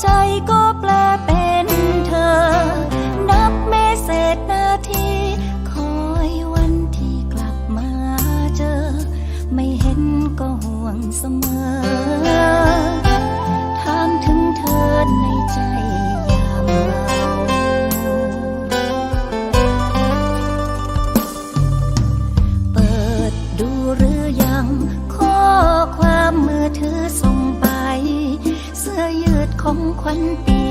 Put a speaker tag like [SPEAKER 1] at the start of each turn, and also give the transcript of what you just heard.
[SPEAKER 1] ใจก็แปลเป็นเธอ นับเมเศษนาที คอยวันที่กลับมาเจอ ไม่เห็นก็ห่วงเสมอ 关闭。